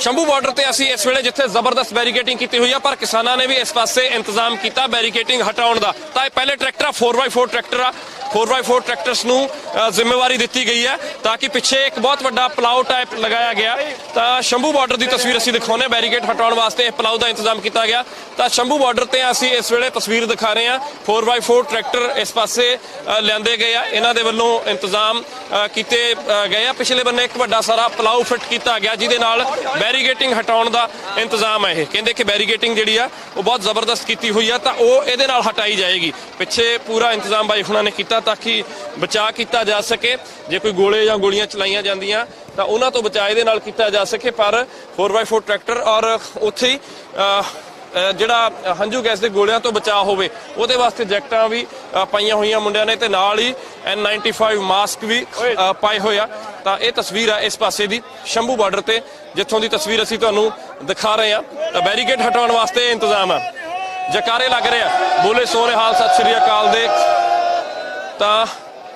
Shambhu border ਤੇ ਅਸੀਂ ਇਸ ਵੇਲੇ ਜਿੱਥੇ ਜ਼ਬਰਦਸਤ ਬੈਰੀਕੇਟਿੰਗ ਕੀਤੀ ਹੋਈ ਆ, ਪਰ ਕਿਸਾਨਾਂ ਨੇ ਵੀ ਇਸ ਪਾਸੇ ਇੰਤਜ਼ਾਮ ਕੀਤਾ ਬੈਰੀਕੇਟਿੰਗ ਹਟਾਉਣ ਦਾ। ਤਾਂ ਇਹ ਪਹਿਲੇ ਟਰੈਕਟਰ ਆ 4x4 ਟਰੈਕਟਰ ਆ। 4x4 ਟਰੈਕਟਰਸ ਨੂੰ ਜ਼ਿੰਮੇਵਾਰੀ ਦਿੱਤੀ ਗਈ ਹੈ ਤਾਂ ਕਿ ਪਿੱਛੇ ਇੱਕ ਬਹੁਤ ਵੱਡਾ ਪਲਾਉ ਟਾਈਪ ਲਗਾਇਆ ਗਿਆ ਤਾਂ ਸ਼ੰਭੂ ਬਾਰਡਰ ਦੀ ਤਸਵੀਰ ਅਸੀਂ ਦਿਖਾਉਨੇ ਬੈਰੀਕੇਡ ਹਟਾਉਣ ਵਾਸਤੇ ਇਹ ਪਲਾਉ ਦਾ ਇੰਤਜ਼ਾਮ ਕੀਤਾ ਗਿਆ ਤਾਂ ਸ਼ੰਭੂ ਬਾਰਡਰ ਤੇ ਅਸੀਂ ਇਸ ਵੇਲੇ ਤਸਵੀਰ ਦਿਖਾ ਰਹੇ ਹਾਂ 4x4 ਟਰੈਕਟਰ ਇਸ ਪਾਸੇ ਲਿਆਂਦੇ ਗਏ ਆ ਇਹਨਾਂ ਦੇ ਵੱਲੋਂ ਇੰਤਜ਼ਾਮ ਕੀਤੇ ਗਏ ਆ ਪਿਛਲੇ ਬੰਨੇ ਇੱਕ ਵੱਡਾ ਸਾਰਾ ਪਲਾਉ ਫਿੱਟ ਕੀਤਾ ਗਿਆ ਜਿਹਦੇ ਨਾਲ ਬੈਰੀਗੇਟਿੰਗ ਹਟਾਉਣ ਦਾ ਇੰਤਜ਼ਾਮ ਹੈ ਇਹ ਕਹਿੰਦੇ ਕਿ ਬੈਰੀਗੇਟਿੰਗ ਜਿਹੜੀ ਆ ਉਹ ਬਹੁਤ ਜ਼ਬਰਦਸਤ ਕੀਤੀ ਹੋਈ ਆ ਤਾਂ ਉਹ ਇਹਦੇ ਨਾਲ ਹਟਾਈ ਜਾਏਗੀ ਪਿੱਛੇ ਪੂਰਾ ਇੰਤਜ਼ਾਮ ਬਾਈ ਹੁਣਾਂ ਨੇ ਕੀਤਾ ਤਾਂ ਕਿ ਬਚਾਅ ਕੀਤਾ ਜਾ ਸਕੇ। ਜੇ ਕੋਈ ਗੋਲੇ ਜਾਂ ਗੋਲੀਆਂ ਚਲਾਈਆਂ ਜਾਂਦੀਆਂ ਤਾਂ ਉਹਨਾਂ ਤੋਂ ਬਚਾਅ ਇਹਦੇ ਨਾਲ ਕੀਤਾ ਜਾ ਸਕੇ ਪਰ 4x4 ਟਰੈਕਟਰ ਔਰ ਉੱਥੇ ਹੀ ਜਿਹੜਾ ਹੰਝੂ ਗੈਸ ਦੇ ਗੋਲਿਆਂ ਤੋਂ ਬਚਾਅ ਹੋਵੇ ਉਹਦੇ ਵਾਸਤੇ ਜੈਕਟਾਂ ਵੀ ਪਾਈਆਂ ਹੋਈਆਂ ਮੁੰਡਿਆਂ ਨੇ ਤੇ ਨਾਲ ਹੀ N95 ਮਾਸਕ ਵੀ ਪਾਏ ਹੋਏ ਆ। ਤਾਂ ਇਹ ਤਸਵੀਰ ਆ ਇਸ ਪਾਸੇ ਦੀ ਸ਼ੰਭੂ ਬਾਰਡਰ ਤੇ ਜਿੱਥੋਂ ਦੀ ਤਸਵੀਰ ਅਸੀਂ ਤੁਹਾਨੂੰ ਦਿਖਾ ਰਹੇ ਆ ਤਾਂ ਬੈਰੀਕੇਡ ਹਟਾਉਣ ਵਾਸਤੇ ਇੰਤਜ਼ਾਮ ਆ। ਜਕਾਰੇ ਲੱਗ ਰਹੇ ਆ। ਬੋਲੇ ਸੋਹਣੇ ਹਾਲ ਸਤਿ ਸ੍ਰੀ ਅਕਾਲ ਦੇ। ਤਾਂ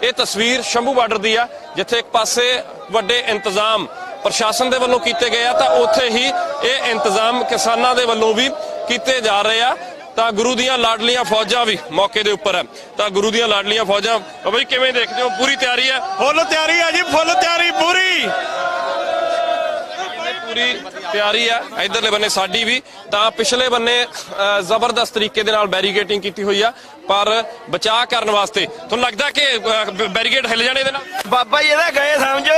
ਇਹ ਤਸਵੀਰ ਸ਼ੰਭੂ ਬਾਰਡਰ ਦੀ ਆ ਜਿੱਥੇ ਇੱਕ ਪਾਸੇ ਵੱਡੇ ਇੰਤਜ਼ਾਮ ਪ੍ਰਸ਼ਾਸਨ ਦੇ ਵੱਲੋਂ ਕੀਤੇ ਗਏ ਆ ਤਾਂ ਉੱਥੇ ਹੀ ਇਹ ਇੰਤਜ਼ਾਮ ਕਿਸਾਨਾਂ ਦੇ ਵੱਲੋਂ ਵੀ ਕੀਤੇ ਜਾ ਰਹੇ ਆ। ਤਾਂ ਗੁਰੂ ਦੀਆਂ ਲਾਡਲੀਆਂ ਫੌਜਾਂ ਵੀ ਮੌਕੇ ਦੇ ਉੱਪਰ ਹੈ ਤਾਂ ਗੁਰੂ ਦੀਆਂ ਲਾਡਲੀਆਂ ਫੌਜਾਂ ਬਈ ਕਿਵੇਂ ਦੇਖਦੇ ਹੋ? ਪੂਰੀ ਤਿਆਰੀ ਹੈ ਫੁੱਲ ਤਿਆਰੀ ਆ ਜੀ ਫੁੱਲ ਤਿਆਰੀ ਪੂਰੀ। ਪੂਰੀ ਤਿਆਰੀ ਆ। ਇਧਰਲੇ ਬੰਨੇ ਸਾਡੀ ਵੀ। ਤਾਂ ਪਿਛਲੇ ਬੰਨੇ ਜ਼ਬਰਦਸਤ ਤਰੀਕੇ ਦੇ ਨਾਲ ਬੈਰੀਗੇਟਿੰਗ ਕੀਤੀ ਹੋਈ ਆ। ਪਰ ਬਚਾਅ ਕਰਨ ਵਾਸਤੇ। ਤੁਹਾਨੂੰ ਲੱਗਦਾ ਕਿ ਬੈਰੀਗੇਡ ਹਿੱਲ ਜਾਣੇ ਇਹਦੇ ਨਾਲ? ਬਾਬਾ ਜੀ ਇਹਦਾ ਗਏ ਸਮਝੋ।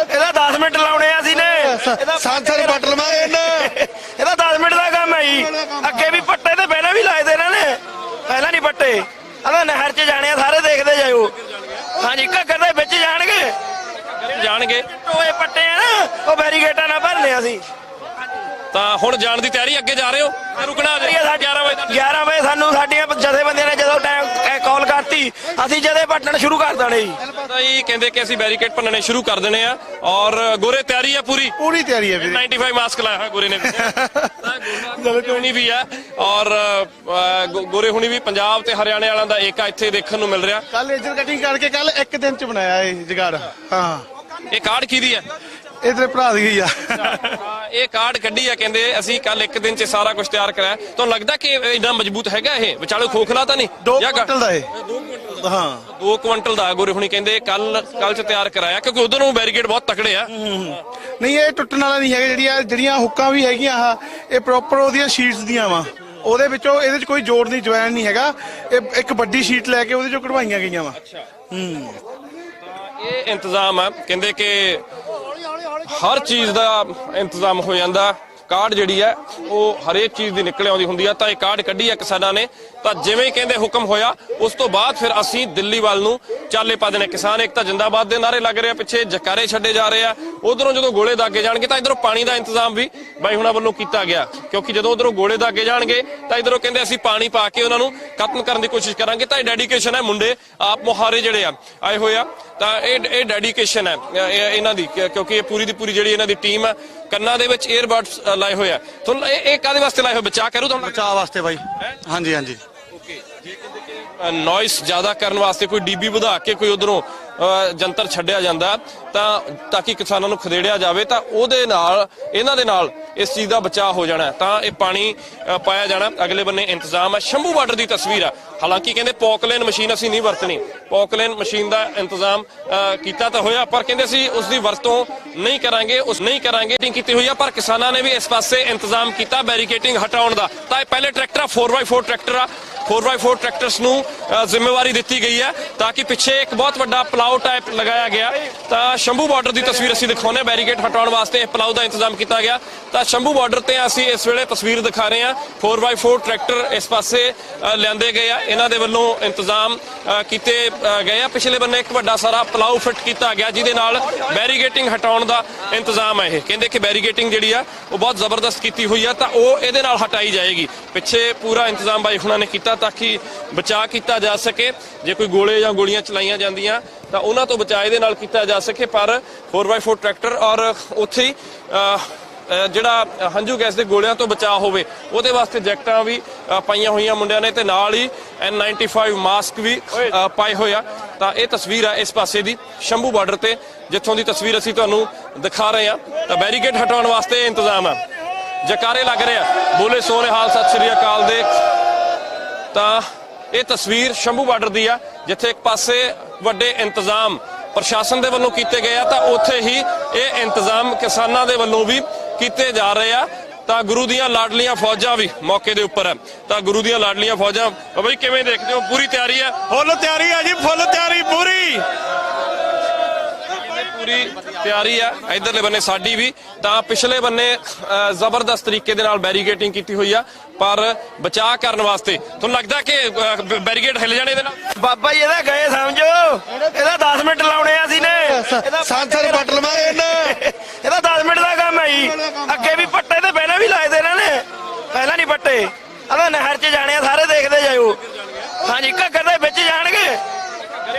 ਇਹਦਾ 10 ਮਿੰਟ ਲਾਉਣੇ ਆ ਸੀ ਨੇ। ਇਹਦਾ ਸਾਂਸਰ ਪੱਟ ਲਵਾਂਗੇ ਇਹਨੇ। ਇਹਦਾ 10 ਮਿੰਟ ਦਾ ਕੰਮ ਹੈ ਜੀ। ਅੱਗੇ ਵੀ ਪੱਟੇ ਤੇ ਪਹਿਲਾਂ ਵੀ ਲਾਏ ਦੇ ਇਹਨਾਂ ਨੇ। ਪਹਿਲਾਂ ਨਹੀਂ ਪੱਟੇ। ਆਹ ਨਹਿਰ 'ਚ ਜਾਣੇ ਆ ਸਾਰੇ ਦੇਖਦੇ ਜਾਇਓ। ਹਾਂਜੀ ਘੱਗਰ ਦੇ ਵਿੱਚ ਜਾਣਗੇ। ਜਾਣਗੇ। ਟੋਏ ਪੱਟੇ ਆ ਨਾ ਉਹ ਬੈਰੀਗੇਟਾਂ ਨਾਲ ਭਰਨੇ ਅਸੀਂ। ਤਾਂ ਹੁਣ ਜਾਣ ਦੀ ਤਿਆਰੀ ਅੱਗੇ ਜਾ ਰਹੇ ਹੋ? ਤੇ ਰੁਕਣਾ ਜੇ 11 ਵਜੇ ਤੱਕ। 11 ਵਜੇ ਸਾਨੂੰ ਸਾਡੀਆਂ ਜਥੇਬੰਦੀਆਂ ਨੇ ਜਦੋਂ ਟਾਈਮ ਕਾਲ ਕਰਤੀ ਅਸੀਂ ਜਦੇ ਪੱਟਣ ਸ਼ੁਰੂ ਕਰ ਦੇਣੇ ਜੀ। ਤਾਂ ਇਹ ਕਹਿੰਦੇ ਕਿ ਅਸੀਂ ਬੈਰੀਕੇਡ ਭੰਨਣੇ ਸ਼ੁਰੂ ਕਰ ਦੇਣੇ ਆ ਔਰ ਗੋਰੇ ਤਿਆਰੀ ਆ ਪੂਰੀ? ਪੂਰੀ ਤਿਆਰੀ ਹੈ ਵੀਰੇ। 95 ਮਾਸਕ ਲਾਇਆ ਹੋਇਆ ਗੋਰੇ ਨੇ ਵੀ। ਤਾਂ ਗੋਰਾ ਹੁਣੀ ਵੀ ਆ ਔਰ ਅ, ਗੋ- ਗੋਰੇ ਹੁਣੀ ਵੀ ਪੰਜਾਬ ਤੇ ਹਰਿਆਣੇ ਵਾਲਿਆਂ ਦਾ ਏਕਾ ਇੱਥੇ ਦੇਖਣ ਨੂੰ ਮਿਲ ਰਿਹਾ। ਕੱਲ ਲੇਜ਼ਰ ਕਟਿੰਗ ਕਰਕੇ ਕੱਲ ਇੱਕ ਦਿਨ ਚ ਬਣਾਇਆ ਇਹ ਜਗਾੜ। ਹਾਂ। ਇਹ ਕਾਰਡ ਕਿਹਦੀ ਹੈ ਇਧਰੇ ਭਰਾ ਦੀ ਗਈ ਆ। ਹਾਂ, ਇਹ ਕਾਰਡ ਕੱਢੀ ਆ ਕਹਿੰਦੇ ਅਸੀਂ ਕੱਲ ਇੱਕ ਦਿਨ 'ਚ ਸਾਰਾ ਕੁਝ ਤਿਆਰ ਕਰਾਇਆ। ਤੁਹਾਨੂੰ ਲੱਗਦਾ ਕਿ ਇਹ ਇੰਨਾ ਮਜ਼ਬੂਤ ਹੈਗਾ ਇਹ? ਵਿਚਾਲੇ ਖੋਖਲਾ ਤਾਂ ਨਹੀਂ? 2 ਜਾਂ ਗ- ਕੁਇੰਟਲ ਦਾ ਇਹ। ਹਾਂ। ਦੋ ਕੁਇੰਟਲ ਦਾ ਗੋਰੇ ਹੁਣੀ ਕਹਿੰਦੇ ਕੱਲ ਕੱਲ 'ਚ ਤਿਆਰ ਕਰਾਇਆ ਕਿਉਂਕਿ ਉਧਰ ਨੂੰ ਬੈਰੀਕੇਡ ਬਹੁਤ ਤਕੜੇ ਆ। ਨਹੀਂ ਇਹ ਟੁੱਟਣ ਵਾਲਾ ਨਹੀਂ ਹੈਗਾ ਜਿਹੜੀਆਂ ਜਿਹੜੀਆਂ ਹੁੱਕਾਂ ਵੀ ਹੈਗੀਆਂ ਆ ਇਹ ਪ੍ਰੋਪਰ ਉਹਦੀਆਂ ਸ਼ੀਟਸ ਦੀਆਂ ਵਾ। ਉਹਦੇ ਵਿੱਚੋਂ ਇਹਦੇ ਚ ਕੋਈ ਜੋੜ ਨਹੀਂ ਜੁਆਇਨ ਨਹੀਂ ਹੈਗਾ। ਇਹ ਇੱਕ ਵੱਡੀ ਸ਼ੀਟ ਲੈ ਕੇ ਉਹਦੇ ਚੋਂ ਕਢਵਾਈਆਂ ਗਈਆਂ ਵਾ। ਇਹ ਇੰਤਜ਼ਾਮ ਆ। ਕਹਿੰਦੇ ਕਿ ਹਰ ਚੀਜ਼ ਦਾ ਇੰਤਜ਼ਾਮ ਹੋ ਜਾਂਦਾ। ਕਾਰਡ ਜਿਹੜੀ ਹੈ, ਉਹ ਹਰੇਕ ਚੀਜ਼ ਦੀ ਨਿਕਲ ਆਉਂਦੀ ਹੁੰਦੀ ਆ, ਤਾਂ ਇਹ ਕਾਰਡ ਕੱਢੀ ਆ ਕਿਸਾਨਾਂ ਨੇ। ਤਾਂ ਜਿਵੇਂ ਹੀ ਕਹਿੰਦੇ ਹੁਕਮ ਹੋਇਆ ਉਸ ਤੋਂ ਬਾਅਦ ਫਿਰ ਅਸੀਂ ਦਿੱਲੀ ਵੱਲ ਨੂੰ ਚਾਲੇ ਪਾ ਦੇਣੇ। ਕਿਸਾਨ ਇੱਕ ਤਾਂ ਜਿੰਦਾਬਾਦ ਦੇ ਨਾਰੇ ਲੱਗ ਰਹੇ ਆ ਪਿੱਛੇ ਜਕਾਰੇ ਛੱਡੇ ਜਾ ਰਹੇ ਆ। ਉਧਰੋਂ ਜਦੋਂ ਗੋਲੇ ਦਾਗੇ ਜਾਣਗੇ ਤਾਂ ਇਧਰੋਂ ਪਾਣੀ ਦਾ ਇੰਤਜ਼ਾਮ ਵੀ ਬਾਈ ਹੁਣਾਂ ਵੱਲੋਂ ਕੀਤਾ ਗਿਆ। ਕਿਉਂਕਿ ਜਦੋਂ ਉਧਰੋਂ ਗੋਲੇ ਦਾਗੇ ਜਾਣਗੇ ਤਾਂ ਇਧਰੋਂ ਕਹਿੰਦੇ ਅਸੀਂ ਪਾਣੀ ਪਾ ਕੇ ਉਹਨਾਂ ਨੂੰ ਖਤਮ ਕਰਨ ਦੀ ਕੋਸ਼ਿਸ਼ ਕਰਾਂਗੇ। ਤਾਂ ਇਹ ਡੈਡੀਕੇਸ਼ਨ ਹੈ ਮੁੰਡੇ ਆਪ ਮੁਹਾਰੇ ਜਿਹੜੇ ਆ ਆਏ ਹੋਏ ਆ। ਤਾਂ ਇਹ ਇਹ ਡੈਡੀਕੇਸ਼ਨ ਹੈ ਇਹਨਾਂ ਦੀ ਕਿਉਂਕਿ ਇਹ ਪੂਰੀ ਦੀ ਪੂਰੀ ਜਿਹੜੀ ਇਹਨਾਂ ਦੀ ਟੀਮ ਆ ਕੰਨਾਂ ਦੇ ਵਿੱਚ 에ਅਰਬਡਸ ਲਾਏ ਹੋਏ ਆ। ਤੁਹਾਨੂੰ ਇਹ ਇਹ ਕਾਦੇ ਵਾਸਤੇ ਲਾਏ ਹੋਏ? ਬਚਾ ਕਰੂ ਤੁਹਾਨੂੰ ਬਚਾਅ ਵਾਸਤੇ ਬਾਈ। ਹਾਂਜੀ ਹਾਂਜੀ। ਨੋਇਸ ਜ਼ਿਆਦਾ ਕਰਨ ਵਾਸਤੇ ਕੋਈ ਡੀਬੀ ਵਧਾ ਕੇ ਕੋਈ ਉਧਰੋਂ ਜੰਤਰ ਛੱਡਿਆ ਜਾਂਦਾ ਤਾਂ ਤਾਂ ਕਿ ਕਿਸਾਨਾਂ ਨੂੰ ਖਦੇੜਿਆ ਜਾਵੇ ਤਾਂ ਉਹਦੇ ਨਾਲ, ਇਹਨਾਂ ਦੇ ਨਾਲ ਇਸ ਚੀਜ਼ ਦਾ ਬਚਾਅ ਹੋ ਜਾਣਾ ਤਾਂ ਇਹ ਪਾਣੀ ਪਾਇਆ ਜਾਣਾ। ਅਗਲੇ ਬੰਨੇ ਇੰਤਜ਼ਾਮ ਹੈ। ਸ਼ੰਭੂ ਬਾਰਡਰ ਦੀ ਤਸਵੀਰ ਆ ਹਾਲਾਂਕਿ ਕਹਿੰਦੇ ਪੌਕਲੇਨ ਮਸ਼ੀਨ ਅਸੀਂ ਨਹੀਂ ਵਰਤਣੀ। ਪੌਕਲੇਨ ਮਸ਼ੀਨ ਦਾ ਇੰਤਜ਼ਾਮ ਕੀਤਾ ਤਾਂ ਹੋਇਆ, ਪਰ ਕਹਿੰਦੇ ਅਸੀਂ ਉਸ ਦੀ ਵਰਤੋਂ ਨਹੀਂ ਕਰਾਂਗੇ, ਉਸ ਨਹੀਂ ਕਰਾਂਗੇ। ਟਿੰਗ ਕੀਤੀ ਹੋਈ ਆ ਪਰ ਕਿਸਾਨਾਂ ਨੇ ਵੀ ਇਸ ਪਾਸੇ ਇੰਤਜ਼ਾਮ ਕੀਤਾ ਬੈਰੀਕੇਟਿੰਗ ਹਟਾਉਣ ਦਾ। ਤਾਂ ਇਹ ਪਹਿਲੇ ਟਰੈਕਟਰ ਆ 4x4 ਟਰੈਕਟਰ ਆ। 4x4 ਟਰੈਕਟਰਸ ਨੂੰ ਜ਼ਿੰਮੇਵਾਰੀ ਦਿੱਤੀ ਗਈ ਹੈ ਤਾਂ ਕਿ ਪਿੱਛੇ ਇੱਕ ਬਹੁਤ ਵੱਡਾ ਪਲਾਉ ਟਾਈਪ ਲਗਾਇਆ ਗਿਆ। ਤਾਂ ਸ਼ੰਭੂ ਬਾਰਡਰ ਦੀ ਤਸਵੀਰ ਅਸੀਂ ਦਿਖਾਉਂਦੇ ਹਾਂ ਬੈਰੀਕੇਡ ਹਟਾਉਣ ਵਾਸਤੇ ਇਹ ਪਲਾਉ ਦਾ ਇੰਤਜ਼ਾਮ ਕੀਤਾ ਗਿਆ। ਤਾਂ ਸ਼ੰਭੂ ਬਾਰਡਰ ਤੇ ਅਸੀਂ ਇਸ ਵੇਲੇ ਤਸਵੀਰ ਦਿਖਾ ਰਹੇ ਹਾਂ। 4x4 ਟਰੈਕਟਰ ਇਸ ਪਾਸੇ ਲਿਆਂਦੇ ਗਏ ਆ। ਇਹਨਾਂ ਦੇ ਵੱਲੋਂ ਇੰਤਜ਼ਾਮ ਕੀਤੇ ਗਏ ਆ। ਪਿਛਲੇ ਬੰਨੇ ਇੱਕ ਵੱਡਾ ਸਾਰਾ ਪਲਾਉ ਫਿੱਟ ਕੀਤਾ ਗਿਆ, ਜਿਹਦੇ ਨਾਲ ਬੈਰੀਗੇਟਿੰਗ ਹਟਾਉਣ ਦਾ ਇੰਤਜ਼ਾਮ ਹੈ ਇਹ। ਕਹਿੰਦੇ ਕਿ ਬੈਰੀਗੇਟਿੰਗ ਜਿਹੜੀ ਆ, ਉਹ ਬਹੁਤ ਜ਼ਬਰਦਸਤ ਕੀਤੀ ਹੋਈ ਆ, ਤਾਂ ਉਹ ਇਹਦੇ ਨਾਲ ਹਟਾਈ ਜਾਏਗੀ। ਪਿੱਛੇ ਪੂਰਾ ਇੰਤਜ਼ਾਮ ਬਾਈ ਹੁਣਾਂ ਨੇ ਕੀਤਾ ਤਾਂ ਕਿ ਬਚਾਅ ਕੀਤਾ ਜਾ ਸਕੇ। ਜੇ ਕੋਈ ਗੋਲੇ ਜਾਂ ਗੋਲੀਆਂ ਚਲਾਈਆਂ ਜਾਂਦੀਆਂ ਤਾਂ ਉਹਨਾਂ ਤੋਂ ਬਚਾਅ ਇਹਦੇ ਨਾਲ ਕੀਤਾ ਜਾ ਸਕੇ ਪਰ 4x4 ਟਰੈਕਟਰ ਔਰ ਉੱਥੇ ਹੀ ਜਿਹੜਾ ਹੰਝੂ ਗੈਸ ਦੇ ਗੋਲਿਆਂ ਤੋਂ ਬਚਾਅ ਹੋਵੇ ਉਹਦੇ ਵਾਸਤੇ ਜੈਕਟਾਂ ਵੀ ਪਾਈਆਂ ਹੋਈਆਂ ਮੁੰਡਿਆਂ ਨੇ ਤੇ ਨਾਲ ਹੀ N95 ਮਾਸਕ ਵੀ ਪਾਏ ਹੋਏ ਆ। ਤਾਂ ਇਹ ਤਸਵੀਰ ਹੈ ਇਸ ਪਾਸੇ ਦੀ ਸ਼ੰਭੂ ਬਾਰਡਰ ਤੇ ਜਿੱਥੋਂ ਦੀ ਤਸਵੀਰ ਅਸੀਂ ਤੁਹਾਨੂੰ ਦਿਖਾ ਰਹੇ ਹਾਂ। ਤਾਂ ਬੈਰੀਕੇਡ ਹਟਾਉਣ ਵਾਸਤੇ ਇੰਤਜ਼ਾਮ ਹੈ ਜਕਾਰੇ ਲੱਗ ਰਹੇ ਆ। ਬੋਲੇ ਸੋਹਣੇ ਹਾਲ ਸਤਿ ਸ੍ਰੀ ਅਕਾਲ ਦੇ। ਤਾਂ ਇਹ ਤਸਵੀਰ ਸ਼ੰਭੂ ਬਾਰਡਰ ਦੀ ਆ ਜਿੱਥੇ ਇੱਕ ਪਾਸੇ ਵੱਡੇ ਇੰਤਜ਼ਾਮ ਪ੍ਰਸ਼ਾਸਨ ਦੇ ਵੱਲੋਂ ਕੀਤੇ ਗਏ ਆ, ਤਾਂ ਉੱਥੇ ਹੀ ਇਹ ਇੰਤਜ਼ਾਮ ਕਿਸਾਨਾਂ ਦੇ ਵੱਲੋਂ ਵੀ ਕੀਤੇ ਜਾ ਰਹੇ ਆ। ਤਾਂ ਗੁਰੂ ਦੀਆਂ ਲਾਡਲੀਆਂ ਫੌਜਾਂ ਵੀ ਮੌਕੇ ਦੇ ਉੱਪਰ ਹੈ ਤਾਂ ਗੁਰੂ ਦੀਆਂ ਲਾਡਲੀਆਂ ਫੌਜਾਂ, ਬਾਬਾ ਕਿਵੇਂ ਦੇਖਦੇ ਹੋ? ਪੂਰੀ ਤਿਆਰੀ ਹੈ ਫੁੱਲ ਤਿਆਰੀ ਹੈ ਜੀ, ਫੁੱਲ ਤਿਆਰੀ ਪੂਰੀ। ਪੂਰੀ ਤਿਆਰੀ ਆ ਇਧਰਲੇ ਬੰਨੇ ਸਾਡੀ ਵੀ। ਤਾਂ ਪਿਛਲੇ ਬੰਨੇ ਜ਼ਬਰਦਸਤ ਤਰੀਕੇ ਦੇ ਨਾਲ ਬੈਰੀਕੇਟਿੰਗ ਕੀਤੀ ਹੋਈ ਆ ਪਰ ਬਚਾਅ ਕਰਨ ਵਾਸਤੇ ਤੁਹਾਨੂੰ ਲੱਗਦਾ ਕਿ ਬੈਰੀਕੇਡ ਹਿੱਲ ਜਾਣੇ ਇਹਦੇ ਨਾਲ? ਬਾਬਾ ਜੀ ਇਹਦਾ ਗਏ ਸਮਝੋ। ਇਹਦਾ 10 ਮਿੰਟ ਲਾਉਣੇ ਆ ਸੀ ਨੇ। ਇਹਦਾ ਸਾਂਸਰ ਪੱਟ ਲਵਾਂਗੇ ਇਹਨੇ। ਇਹਦਾ 10 ਮਿੰਟ ਦਾ ਕੰਮ ਹੈ ਜੀ। ਅੱਗੇ ਵੀ ਪੱਟੇ ਤੇ ਪਹਿਲਾਂ ਵੀ ਲਾਏ ਦੇ ਇਹਨਾਂ ਨੇ। ਪਹਿਲਾਂ ਨਹੀਂ ਪੱਟੇ। ਇਹਦਾ ਨਹਿਰ 'ਚ ਜਾਣੇ ਆ ਸਾਰੇ ਦੇਖਦੇ ਜਾਇਓ। ਹਾਂਜੀ ਘੱਗਰ ਦੇ ਵਿੱਚ ਜਾਣਗੇ।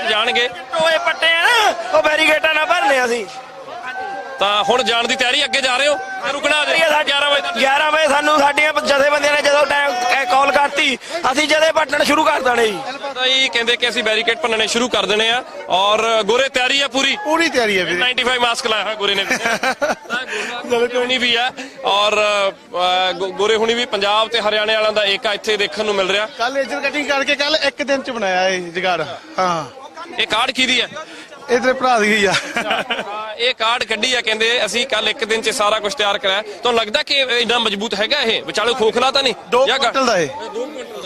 ਜਾਣਗੇ। ਟੋਏ ਪੱਟੇ ਆ ਨਾ ਉਹ ਬੈਰੀਗੇਟਾਂ ਨਾਲ ਭਰਨੇ ਆ ਅਸੀਂ। ਤਾਂ ਹੁਣ ਜਾਣ ਦੀ ਤਿਆਰੀ ਅੱਗੇ ਜਾ ਰਹੇ ਹੋ? ਰੁਕਣਾ ਜੇ 11 ਵਜੇ ਤੱਕ? 11 ਵਜੇ ਸਾਨੂੰ ਸਾਡੀਆਂ ਜਥੇਬੰਦੀਆਂ ਨੇ ਜਦੋਂ ਟਾਈਮ ਕਾਲ ਕਰਤੀ ਅਸੀਂ ਜਦੇ ਪੱਟਣ ਸ਼ੁਰੂ ਕਰ ਦੇਣੇ ਜੀ ਤਾਂ ਇਹ ਕਹਿੰਦੇ ਕਿ ਅਸੀਂ ਬੈਰੀਕੇਡ ਭੰਨਣੇ ਸ਼ੁਰੂ ਕਰ ਦੇਣੇ ਆ ਔਰ ਗੋਰੇ ਤਿਆਰੀ ਆ ਪੂਰੀ? ਪੂਰੀ ਤਿਆਰੀ ਹੈ ਵੀਰੇ। 95 ਮਾਸਕ ਲਾਇਆ ਹੋਇਆ ਗੋਰੇ ਨੇ ਵੀ। ਗੋਰੇ ਹੁਣੀ ਵੀ ਆ ਔਰ ਅ, ਗੋ- ਗੋਰੇ ਹੁਣੀ ਵੀ ਪੰਜਾਬ ਤੇ ਹਰਿਆਣੇ ਵਾਲਿਆਂ ਦਾ ਏਕਾ ਇੱਥੇ ਦੇਖਣ ਨੂੰ ਮਿਲ ਰਿਹਾ। ਕੱਲ ਏਜਰ ਕਟਿੰਗ ਕਰਕੇ ਕੱਲ ਇੱਕ ਦਿਨ ਚ ਬਣਾਇਆ ਇਹ ਜਗਾੜ। ਹਾਂ। ਇਹ ਕਾਰਡ ਕਿਹਦੀ ਹੈ? ਇਧਰੇ ਭਰਾ ਦੀ ਹੀ ਆ। ਹਾਂ, ਇਹ ਕਾਰਡ ਕੱਢੀ ਆ ਕਹਿੰਦੇ ਅਸੀਂ ਕੱਲ ਇੱਕ ਦਿਨ ਚ ਸਾਰਾ ਕੁਝ ਤਿਆਰ ਕਰਾਇਆ। ਤੁਹਾਨੂੰ ਲੱਗਦਾ ਕਿ ਇੰਨਾ ਮਜ਼ਬੂਤ ਹੈਗਾ ਇਹ? ਵਿਚਾਲੇ ਖੋਖਲਾ ਤਾਂ ਨਹੀਂ? 2 ਜਾਂ ਗਾ- ਕੁਇੰਟਲ ਦਾ ਇਹ।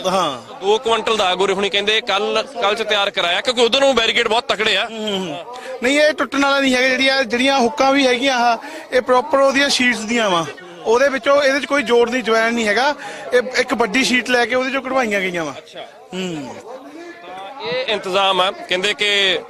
ਹਾਂ। ਦੋ ਕੁਇੰਟਲ ਦਾ ਗੋਰੇ ਹੁਣੀ ਕਹਿੰਦੇ ਕੱਲ ਕੱਲ ਚ ਤਿਆਰ ਕਰਾਇਆ ਕਿਉਂਕਿ ਉਧਰ ਨੂੰ ਬੈਰੀਕੇਡ ਬਹੁਤ ਤਕੜੇ ਆ। ਨਹੀਂ ਇਹ ਟੁੱਟਣ ਵਾਲਾ ਨਹੀਂ ਹੈਗਾ ਜਿਹੜੀਆਂ ਜਿਹੜੀਆਂ ਹੁੱਕਾਂ ਵੀ ਹੈਗੀਆਂ ਆ ਇਹ ਪ੍ਰੋਪਰ ਉਹਦੀਆਂ ਸ਼ੀਟਸ ਦੀਆਂ ਵਾ। ਉਹਦੇ ਵਿੱਚੋਂ ਇਹਦੇ ਚ ਕੋਈ ਜੋੜ ਨਹੀਂ ਜਵੈਣ ਨਹੀਂ ਹੈਗਾ। ਇਹ ਇੱਕ ਵੱਡੀ ਸ਼ੀਟ ਲੈ ਕੇ ਉਹਦੇ ਚੋਂ ਕਢਵਾਈਆਂ ਗਈਆਂ ਵਾ। ਇਹ ਇੰਤਜ਼ਾਮ ਆ। ਕਹਿੰਦੇ ਕਿ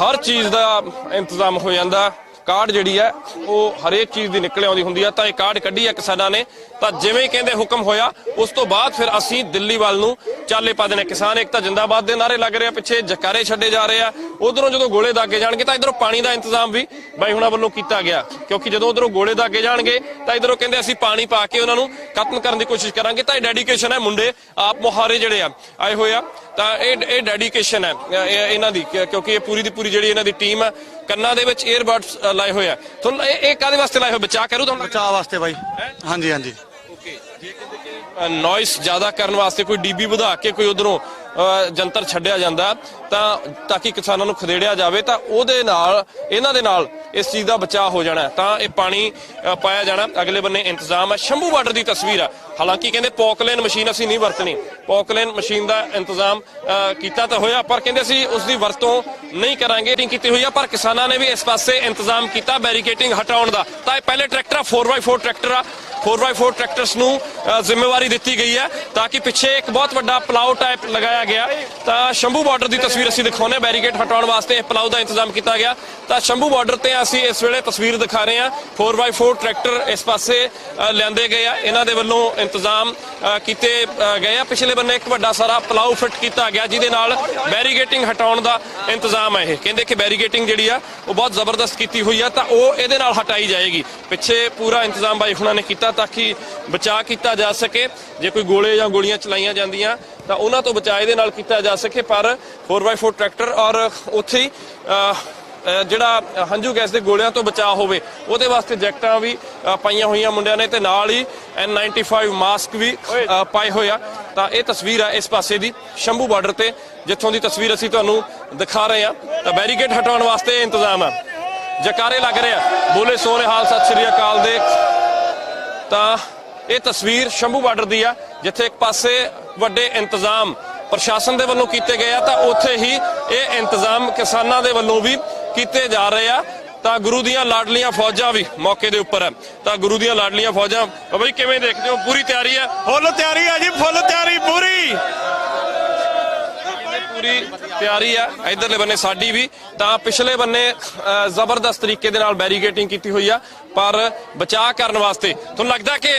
ਹਰ ਚੀਜ਼ ਦਾ ਇੰਤਜ਼ਾਮ ਹੋ ਜਾਂਦਾ। ਕਾਰਡ ਜਿਹੜੀ ਹੈ ਉਹ ਹਰੇਕ ਚੀਜ਼ ਦੀ ਨਿਕਲ ਆਉਂਦੀ ਹੁੰਦੀ ਆ। ਤਾਂ ਇਹ ਕਾਰਡ ਕੱਢੀ ਆ ਕਿਸਾਨਾਂ ਨੇ। ਤਾਂ ਜਿਵੇਂ ਕਹਿੰਦੇ ਹੁਕਮ ਹੋਇਆ, ਉਸ ਤੋਂ ਬਾਅਦ ਫਿਰ ਅਸੀਂ ਦਿੱਲੀ ਵੱਲ ਨੂੰ ਚਾਲੇ ਪਾ ਦੇਣੇ। ਕਿਸਾਨ ਇੱਕ ਤਾਂ ਜਿੰਦਾਬਾਦ ਦੇ ਨਾਰੇ ਲੱਗ ਰਹੇ ਆ। ਪਿੱਛੇ ਜਕਾਰੇ ਛੱਡੇ ਜਾ ਰਹੇ ਆ। ਉਧਰੋਂ ਜਦੋਂ ਗੋਲੇ ਦਾਗੇ ਜਾਣਗੇ, ਤਾਂ ਇਧਰੋਂ ਪਾਣੀ ਦਾ ਇੰਤਜ਼ਾਮ ਵੀ ਬਾਈ ਹੁਣਾਂ ਵੱਲੋਂ ਕੀਤਾ ਗਿਆ। ਕਿਉਂਕਿ ਜਦੋਂ ਉਧਰੋਂ ਗੋਲੇ ਦਾਗੇ ਜਾਣਗੇ, ਤਾਂ ਇਧਰੋਂ ਕਹਿੰਦੇ ਅਸੀਂ ਪਾਣੀ ਪਾ ਕੇ ਉਹਨਾਂ ਨੂੰ ਖਤਮ ਕਰਨ ਦੀ ਕੋਸ਼ਿਸ਼ ਕਰਾਂਗੇ। ਤਾਂ ਇਹ ਡੈਡੀਕੇਸ਼ਨ ਹੈ ਮੁੰਡੇ ਆਪ ਮੁਹਾਰੇ ਜਿਹੜੇ ਆ, ਆਏ ਹੋਏ ਆ। ਤਾਂ ਇਹ ਇਹ ਡੈਡੀਕੇਸ਼ਨ ਹੈ ਇਹਨਾਂ ਦੀ ਕਿਉਂਕਿ ਇਹ ਪੂਰੀ ਦੀ ਪੂਰੀ ਜਿਹੜੀ ਇਹਨਾਂ ਦੀ ਟੀਮ ਹੈ ਕੰਨਾਂ ਦੇ ਵਿੱਚ 에ਅਰਬਡਸ ਲਾਏ ਹੋਏ ਆ। ਤੁਹਾਨੂੰ ਇਹ ਇਹ ਕਾਦੇ ਵਾਸਤੇ ਲਾਏ ਹੋਏ? ਬਚਾ ਕਰੂ ਤੁਹਾਨੂੰ ਚਾਹ ਵਾਸਤੇ ਬਾਈ। ਹਾਂਜੀ ਹਾਂਜੀ। ਨੋਇਸ ਜ਼ਿਆਦਾ ਕਰਨ ਵਾਸਤੇ ਕੋਈ ਡੀਬੀ ਵਧਾ ਕੇ ਕੋਈ ਉਧਰੋਂ ਜੰਤਰ ਛੱਡਿਆ ਜਾਂਦਾ ਤਾਂ ਤਾਂ ਕਿ ਕਿਸਾਨਾਂ ਨੂੰ ਖਦੇੜਿਆ ਜਾਵੇ ਤਾਂ ਉਹਦੇ ਨਾਲ, ਇਹਨਾਂ ਦੇ ਨਾਲ ਇਸ ਚੀਜ਼ ਦਾ ਬਚਾਅ ਹੋ ਜਾਣਾ ਤਾਂ ਇਹ ਪਾਣੀ ਪਾਇਆ ਜਾਣਾ। ਅਗਲੇ ਬੰਨੇ ਇੰਤਜ਼ਾਮ ਹੈ। ਸ਼ੰਭੂ ਬਾਰਡਰ ਦੀ ਤਸਵੀਰ ਆ ਹਾਲਾਂਕਿ ਕਹਿੰਦੇ ਪੌਕਲੇਨ ਮਸ਼ੀਨ ਅਸੀਂ ਨਹੀਂ ਵਰਤਣੀ। ਪੌਕਲੇਨ ਮਸ਼ੀਨ ਦਾ ਇੰਤਜ਼ਾਮ ਕੀਤਾ ਤਾਂ ਹੋਇਆ, ਪਰ ਕਹਿੰਦੇ ਅਸੀਂ ਉਸ ਦੀ ਵਰਤੋਂ ਨਹੀਂ ਕਰਾਂਗੇ। ਟਿੰਗ ਕੀਤੀ ਹੋਈ ਆ, ਪਰ ਕਿਸਾਨਾਂ ਨੇ ਵੀ ਇਸ ਪਾਸੇ ਇੰਤਜ਼ਾਮ ਕੀਤਾ ਬੈਰੀਕੇਟਿੰਗ ਹਟਾਉਣ ਦਾ। ਤਾਂ ਇਹ ਪਹਿਲੇ ਟਰੈਕਟਰ ਆ 4x4 ਟਰੈਕਟਰ ਆ। 4x4 ਟਰੈਕਟਰਸ ਨੂੰ ਜ਼ਿੰਮੇਵਾਰੀ ਦਿੱਤੀ ਗਈ ਹੈ ਤਾਂ ਕਿ ਪਿੱਛੇ ਇੱਕ ਬਹੁਤ ਵੱਡਾ ਪਲਾਉ ਟਾਈਪ ਲਗਾਇਆ ਗਿਆ। ਤਾਂ ਸ਼ੰਭੂ ਬਾਰਡਰ ਦੀ ਤਸਵੀਰ ਅਸੀਂ ਦਿਖਾਉਨੇ ਬੈਰੀਕੇਡ ਹਟਾਉਣ ਵਾਸਤੇ ਇਹ ਪਲਾਉ ਦਾ ਇੰਤਜ਼ਾਮ ਕੀਤਾ ਗਿਆ। ਤਾਂ ਸ਼ੰਭੂ ਬਾਰਡਰ ਤੇ ਅਸੀਂ ਇਸ ਵੇਲੇ ਤਸਵੀਰ ਦਿਖਾ ਰਹੇ ਹਾਂ। 4x4 ਟਰੈਕਟਰ ਇਸ ਪਾਸੇ ਲਿਆਂਦੇ ਗਏ ਆ। ਇਹਨਾਂ ਦੇ ਵੱਲੋਂ ਇੰਤਜ਼ਾਮ ਕੀਤੇ ਗਏ ਆ। ਪਿਛਲੇ ਬੰਨੇ ਇੱਕ ਵੱਡਾ ਸਾਰਾ ਪਲਾਉ ਫਿੱਟ ਕੀਤਾ ਗਿਆ, ਜਿਹਦੇ ਨਾਲ ਬੈਰੀਕੇਟਿੰਗ ਹਟਾਉਣ ਦਾ ਇੰਤਜ਼ਾਮ ਹੈ ਇਹ। ਕਹਿੰਦੇ ਕਿ ਬੈਰੀਕੇਟਿੰਗ ਜਿਹੜੀ ਆ, ਉਹ ਬਹੁਤ ਜ਼ਬਰਦਸਤ ਕੀਤੀ ਹੋਈ ਆ, ਤਾਂ ਉਹ ਇਹਦੇ ਨਾਲ ਹਟਾਈ ਜਾਏਗੀ। ਪਿੱਛੇ ਪੂਰਾ ਇੰਤਜ਼ਾਮ ਬਾਈ ਹੁਣਾਂ ਨੇ ਕੀਤਾ ਤਾਂ ਕਿ ਬਚਾਅ ਕੀਤਾ ਜਾ ਸਕੇ। ਜੇ ਕੋਈ ਗੋਲੇ ਜਾਂ ਗੋਲੀਆਂ ਚਲਾਈਆਂ ਜਾਂਦੀਆਂ ਤਾਂ ਉਹਨਾਂ ਤੋਂ ਬਚਾਅ ਇਹਦੇ ਨਾਲ ਕੀਤਾ ਜਾ ਸਕੇ ਪਰ 4x4 ਟਰੈਕਟਰ ਔਰ ਉੱਥੇ ਹੀ ਜਿਹੜਾ ਹੰਝੂ ਗੈਸ ਦੇ ਗੋਲਿਆਂ ਤੋਂ ਬਚਾਅ ਹੋਵੇ ਉਹਦੇ ਵਾਸਤੇ ਜੈਕਟਾਂ ਵੀ ਪਾਈਆਂ ਹੋਈਆਂ ਮੁੰਡਿਆਂ ਨੇ ਤੇ ਨਾਲ ਹੀ N95 ਮਾਸਕ ਵੀ ਪਾਏ ਹੋਏ ਆ। ਤਾਂ ਇਹ ਤਸਵੀਰ ਹੈ ਇਸ ਪਾਸੇ ਦੀ ਸ਼ੰਭੂ ਬਾਰਡਰ ਤੇ ਜਿੱਥੋਂ ਦੀ ਤਸਵੀਰ ਅਸੀਂ ਤੁਹਾਨੂੰ ਦਿਖਾ ਰਹੇ ਹਾਂ। ਤਾਂ ਬੈਰੀਕੇਡ ਹਟਾਉਣ ਵਾਸਤੇ ਇੰਤਜ਼ਾਮ ਹੈ ਜਕਾਰੇ ਲੱਗ ਰਹੇ ਆ। ਬੋਲੇ ਸੋਹਣੇ ਹਾਲ ਸਤਿ ਸ੍ਰੀ ਅਕਾਲ ਦੇ। ਤਾਂ ਇਹ ਤਸਵੀਰ ਸ਼ੰਭੂ ਬਾਰਡਰ ਦੀ ਆ, ਜਿੱਥੇ ਇੱਕ ਪਾਸੇ ਵੱਡੇ ਇੰਤਜ਼ਾਮ ਪ੍ਰਸ਼ਾਸਨ ਦੇ ਵੱਲੋਂ ਕੀਤੇ ਗਏ ਆ, ਤਾਂ ਉੱਥੇ ਹੀ ਇਹ ਇੰਤਜ਼ਾਮ ਕਿਸਾਨਾਂ ਦੇ ਵੱਲੋਂ ਵੀ ਕੀਤੇ ਜਾ ਰਹੇ ਆ। ਤਾਂ ਗੁਰੂ ਦੀਆਂ ਲਾਡਲੀਆਂ ਫੌਜਾਂ ਵੀ ਮੌਕੇ ਦੇ ਉੱਪਰ ਹੈ ਤਾਂ ਗੁਰੂ ਦੀਆਂ ਲਾਡਲੀਆਂ ਫੌਜਾਂ, ਬਾਬਾ ਕਿਵੇਂ ਦੇਖਦੇ ਹੋ? ਪੂਰੀ ਤਿਆਰੀ ਹੈ ਫੁੱਲ ਤਿਆਰੀ ਹੈ ਜੀ, ਫੁੱਲ ਤਿਆਰੀ ਪੂਰੀ। ਪੂਰੀ ਤਿਆਰੀ ਆ ਇਧਰਲੇ ਬੰਨੇ ਸਾਡੀ ਵੀ ਤਾਂ ਪਿਛਲੇ ਬੰਨੇ ਜ਼ਬਰਦਸਤ ਤਰੀਕੇ ਦੇ ਨਾਲ ਬੈਰੀਕੇਟਿੰਗ ਕੀਤੀ ਹੋਈ ਆ ਪਰ ਬਚਾਅ ਕਰਨ ਵਾਸਤੇ ਤੁਹਾਨੂੰ ਲੱਗਦਾ ਕਿ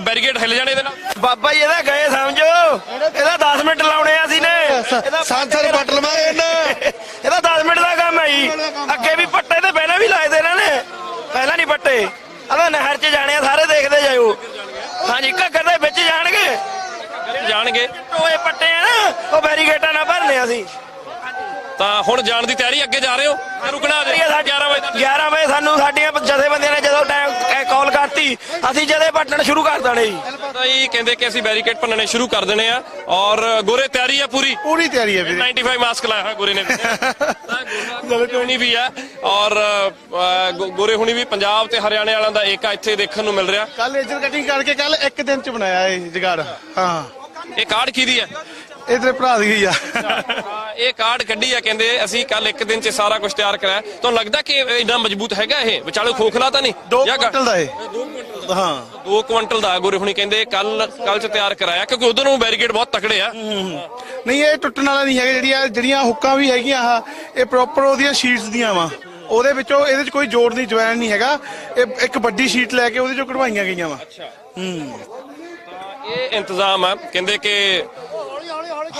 ਬੈਰੀਕੇਡ ਹਿੱਲ ਜਾਣੇ ਇਹਦੇ ਨਾਲ? ਬਾਬਾ ਜੀ ਇਹਦਾ ਗਏ ਸਮਝੋ। ਇਹਦਾ 10 ਮਿੰਟ ਲਾਉਣੇ ਆ ਸੀ ਨੇ। ਇਹਦਾ ਸਾਂਸਰ ਪੱਟ ਲਵਾਂਗੇ ਇਹਨੇ। ਇਹਦਾ 10 ਮਿੰਟ ਦਾ ਕੰਮ ਹੈ ਜੀ। ਅੱਗੇ ਵੀ ਪੱਟੇ ਤੇ ਪਹਿਲਾਂ ਵੀ ਲਾਏ ਦੇ ਇਹਨਾਂ ਨੇ। ਪਹਿਲਾਂ ਨਹੀਂ ਪੱਟੇ। ਇਹਦਾ ਨਹਿਰ 'ਚ ਜਾਣੇ ਆ ਸਾਰੇ ਦੇਖਦੇ ਜਾਇਓ। ਹਾਂਜੀ ਘੱਗਰ ਦੇ ਜਾਣਗੇ। ਟੋਏ ਪੱਟੇ ਆ ਨਾ ਉਹ ਬੈਰੀਗੇਟਾਂ ਨਾਲ ਭਰਨੇ ਆ ਸੀ ਤਾਂ ਹੁਣ ਜਾਣ ਦੀ ਤਿਆਰੀ ਅੱਗੇ ਜਾ ਰਹੇ ਹੋ? ਰੁਕਣਾ ਜੇ। 11 ਵਜੇ ਤੱਕ। 11 ਵਜੇ ਸਾਨੂੰ ਸਾਡੀਆਂ ਜਥੇਬੰਦੀਆਂ ਨੇ ਜਦੋਂ ਟਾਈਮ ਕਾਲ ਕਰਤੀ ਅਸੀਂ ਜਦੇ ਪੱਟਣ ਸ਼ੁਰੂ ਕਰ ਦੇਣੇ ਜੀ। ਤਾਂ ਇਹ ਕਹਿੰਦੇ ਕਿ ਅਸੀਂ ਬੈਰੀਕੇਡ ਭੰਨਣੇ ਸ਼ੁਰੂ ਕਰ ਦੇਣੇ ਆ। ਔਰ ਗੋਰੇ ਤਿਆਰੀ ਆ ਪੂਰੀ? ਪੂਰੀ ਤਿਆਰੀ ਹੈ ਵੀਰੇ। 95 ਮਾਸਕ ਲਾਇਆ ਹੋਇਆ ਗੋਰੇ ਨੇ ਗੋਰਾ ਕੋਈ ਨਹੀਂ ਵੀ ਆ। ਔਰ ਗੋਰੇ ਹੁਣੀ ਵੀ ਪੰਜਾਬ ਤੇ ਹਰਿਆਣੇ ਵਾਲਿਆਂ ਦਾ ਏਕਾ ਇੱਥੇ ਦੇਖਣ ਨੂੰ ਮਿਲ ਰਿਹਾ। ਕੱਲ ਲੇਜ਼ਰ ਕਟਿੰਗ ਕਰਕੇ ਕੱਲ ਇੱਕ ਦਿਨ ਚ ਬਣਾਇਆ ਇਹ ਜਗਾੜ। ਹਾਂ। ਇਹ ਕਾਰਡ ਕਿਹਦੀ ਹੈ ਇਹ ਤੇਰੇ ਭਰਾ ਦੀ ਗਈ ਆ। ਹਾਂ, ਇਹ ਕਾਰਡ ਕੱਢੀ ਆ ਕਹਿੰਦੇ ਅਸੀਂ ਕੱਲ ਇੱਕ ਦਿਨ 'ਚ ਸਾਰਾ ਕੁਝ ਤਿਆਰ ਕਰਾਇਆ। ਤੁਹਾਨੂੰ ਲੱਗਦਾ ਕਿ ਇੰਨਾ ਮਜ਼ਬੂਤ ਹੈਗਾ ਇਹ? ਵਿਚਾਲੇ ਖੋਖਲਾ ਤਾਂ ਨਹੀਂ? 2 ਜਾਂ ਗ- ਕੁਇੰਟਲ ਦਾ ਇਹ। ਹਾਂ। ਦੋ ਕੁਇੰਟਲ ਦਾ ਗੋਰੇ ਹੁਣੀ ਕਹਿੰਦੇ ਕੱਲ ਕੱਲ 'ਚ ਤਿਆਰ ਕਰਾਇਆ ਕਿਉਂਕਿ ਉਧਰ ਨੂੰ ਬੈਰੀਕੇਡ ਬਹੁਤ ਤਕੜੇ ਆ। ਨਹੀਂ ਇਹ ਟੁੱਟਣ ਵਾਲਾ ਨਹੀਂ ਹੈਗਾ ਜਿਹੜੀਆਂ ਜਿਹੜੀਆਂ ਹੁੱਕਾਂ ਵੀ ਹੈਗੀਆਂ ਆ ਇਹ ਪ੍ਰੋਪਰ ਉਹਦੀਆਂ ਸ਼ੀਟਸ ਦੀਆਂ ਵਾ। ਉਹਦੇ ਵਿੱਚੋਂ ਇਹਦੇ ਚ ਕੋਈ ਜੋੜ ਨਹੀਂ ਜੁਆਇਨ ਨਹੀਂ ਹੈਗਾ। ਇਹ ਇੱਕ ਵੱਡੀ ਸ਼ੀਟ ਲੈ ਕੇ ਉਹਦੇ ਚੋਂ ਕਢਵਾਈਆਂ ਗਈਆਂ ਵਾ। ਇਹ ਇੰਤਜ਼ਾਮ ਆ। ਕਹਿੰਦੇ ਕਿ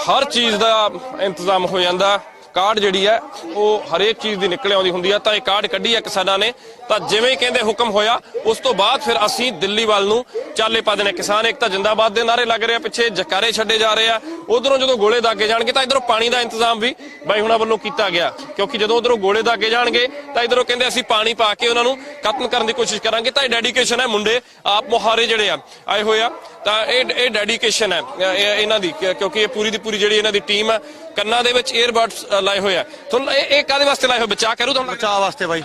ਹਰ ਚੀਜ਼ ਦਾ ਇੰਤਜ਼ਾਮ ਹੋ ਜਾਂਦਾ। ਕਾਰਡ ਜਿਹੜੀ ਹੈ ਉਹ ਹਰੇਕ ਚੀਜ਼ ਦੀ ਨਿਕਲ ਆਉਂਦੀ ਹੁੰਦੀ ਆ। ਤਾਂ ਇਹ ਕਾਰਡ ਕੱਢੀ ਆ ਕਿਸਾਨਾਂ ਨੇ। ਤਾਂ ਜਿਵੇਂ ਕਹਿੰਦੇ ਹੁਕਮ ਹੋਇਆ, ਉਸ ਤੋਂ ਬਾਅਦ ਫਿਰ ਅਸੀਂ ਦਿੱਲੀ ਵੱਲ ਨੂੰ ਚਾਲੇ ਪਾ ਦੇਣੇ। ਕਿਸਾਨ ਇੱਕ ਤਾਂ ਜਿੰਦਾਬਾਦ ਦੇ ਨਾਰੇ ਲੱਗ ਰਹੇ ਆ। ਪਿੱਛੇ ਜਕਾਰੇ ਛੱਡੇ ਜਾ ਰਹੇ ਆ। ਉਧਰੋਂ ਜਦੋਂ ਗੋਲੇ ਦਾਗੇ ਜਾਣਗੇ, ਤਾਂ ਇਧਰੋਂ ਪਾਣੀ ਦਾ ਇੰਤਜ਼ਾਮ ਵੀ ਬਾਈ ਹੁਣਾਂ ਵੱਲੋਂ ਕੀਤਾ ਗਿਆ। ਕਿਉਂਕਿ ਜਦੋਂ ਉਧਰੋਂ ਗੋਲੇ ਦਾਗੇ ਜਾਣਗੇ, ਤਾਂ ਇਧਰੋਂ ਕਹਿੰਦੇ ਅਸੀਂ ਪਾਣੀ ਪਾ ਕੇ ਉਹਨਾਂ ਨੂੰ ਖਤਮ ਕਰਨ ਦੀ ਕੋਸ਼ਿਸ਼ ਕਰਾਂਗੇ। ਤਾਂ ਇਹ ਡੈਡੀਕੇਸ਼ਨ ਹੈ ਮੁੰਡੇ, ਆਪ ਮੁਹਾਰੇ ਜਿਹੜੇ ਆ, ਆਏ ਹੋਏ ਆ। ਤਾਂ ਇਹ ਇਹ ਡੈਡੀਕੇਸ਼ਨ ਹੈ ਇਹ- ਇਹ- ਇਹਨਾਂ ਦੀ ਕਿਉਂਕਿ ਇਹ ਪੂਰੀ ਦੀ ਪੂਰੀ ਜਿਹੜੀ ਇਹਨਾਂ ਦੀ ਟੀਮ ਹੈ ਕੰਨਾਂ ਦੇ ਵਿੱਚ 에ਅਰਬਡਸ ਲਾਏ ਹੋਏ ਆ। ਤੁਹਾਨੂੰ ਇਹ ਇਹ ਕਾਦੇ ਵਾਸਤੇ ਲਾਏ ਹੋਏ? ਬਚਾ ਕਰੂ ਤੁਹਾਨੂੰ ਬਚਾਅ ਵਾਸਤੇ ਬਾਈ।